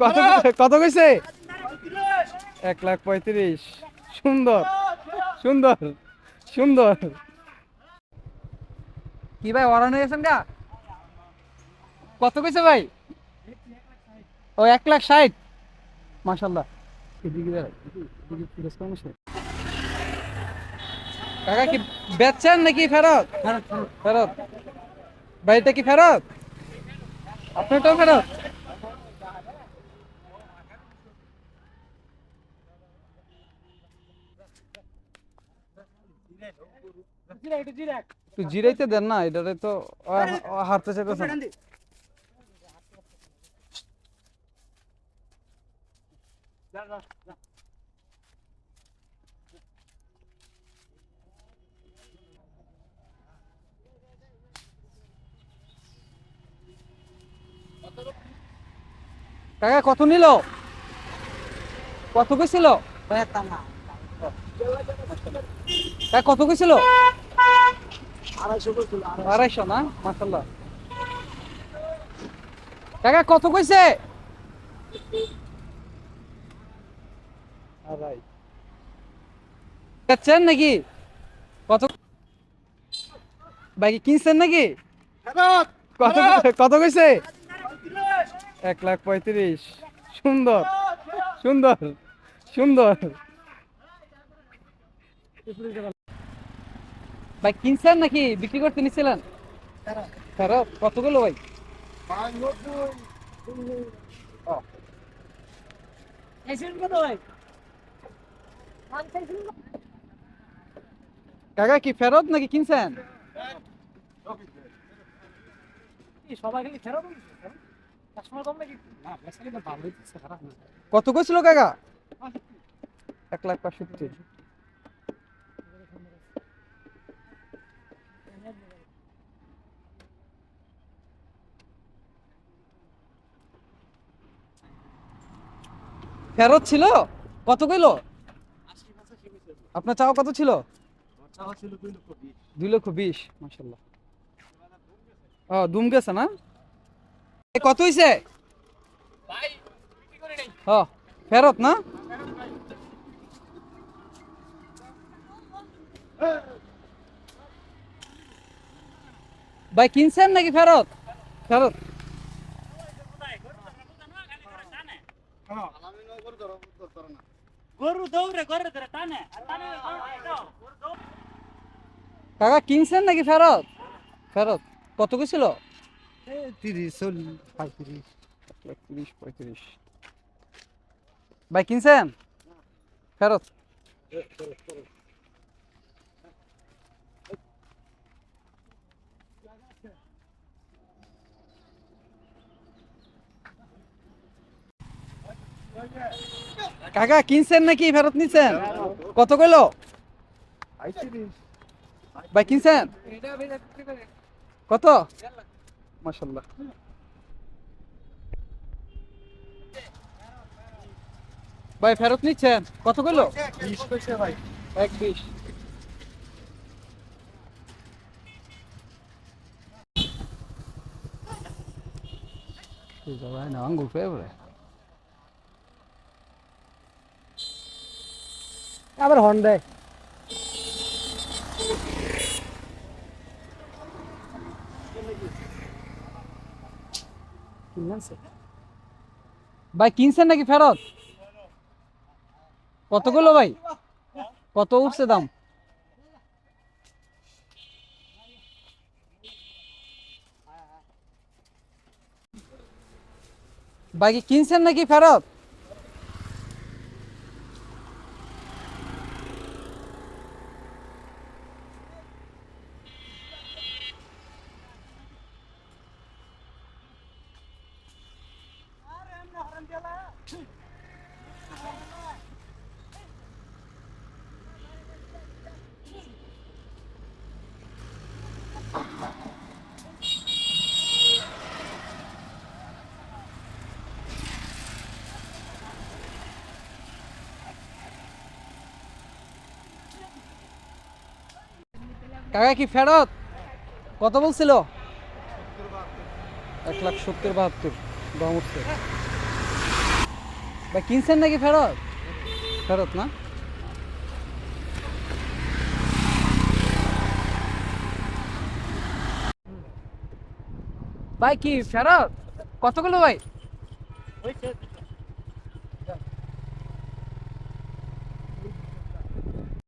কত কত কইছে? এক লাখ পঁয়ত্রিশ। সুন্দর। সুন্দর। সুন্দর। কি ভাই অরান হয়ে গেছেন গা? কত কইছে ভাই? ও এক লাখ ষাট। মাসাল্লাহ। কাকা কি বেচছেন নাকি ফেরত ফেরত। বাড়িটা কি ফেরত? আপনারটাও ফেরত? একটু জিরাইতে দেন না এটারে তো হারতে চাইতেছে কাকা কত নিল? কত কইছিল? কাকা কত কইছিল? আড়াইশো না? মাসাল্লাহ কাকা কত কইছে? যাচ্ছেন নাকি? কত বাইকে কিনছেন নাকি? কত কত কইছে? এক লাখ পঁয়ত্রিশ। সুন্দর। সুন্দর। সুন্দর। ভাই, কিনছেন নাকি? বিক্রি করতে নিছিলেন? ফেরত। কতগুলো ভাই? কাকা, কি ফেরত নাকি কিনছেন? কত কইছিল কাকা? এক লাখ পাঁচষট্টি ফেরত ছিল? কত কইলো? আপনার চাওয়া কত ছিল? দুই লক্ষ বিশ মাসাল্লাহ ও, দুম গেছে না? কত হইছে? হ, ফেরত না? ভাই, কিনছেন নাকি ফেরত? ফেরত। গরু দৌড়ে গরু ধরে টানে। টানে কাকা কিনছেন নাকি ফেরত? ফেরত। কত কি ছিল তিরিশ চল্লিশ পঁয়ত্রিশ। তিরিশ পঁয়ত্রিশ। ভাই কিনছেন? ফেরত। কাকা কিনছেন নাকি? ফেরত নিছেন? কত কইলো? ভাই কিনছেন? কত? মাশাল্লাহ ভাই ফেরত নিচ্ছেন? কত কইলো? বিশ ভাই। এক বিশ। আঙ্গুর ফেভারে আবার হর্ন দেয়। ভাই কিনছেন নাকি ফেরত? কতগুলো ভাই? কত উঠছে দাম? ভাই কিনছেন নাকি ফেরত? কাকা কি ফেরত? কত বলছিল? এক লাখ সত্তর বাহাত্তর দাম ভাই কিনছেন নাকি ফেরত? ফেরত না? ভাই কি ফেরত? কতগুলো ভাই?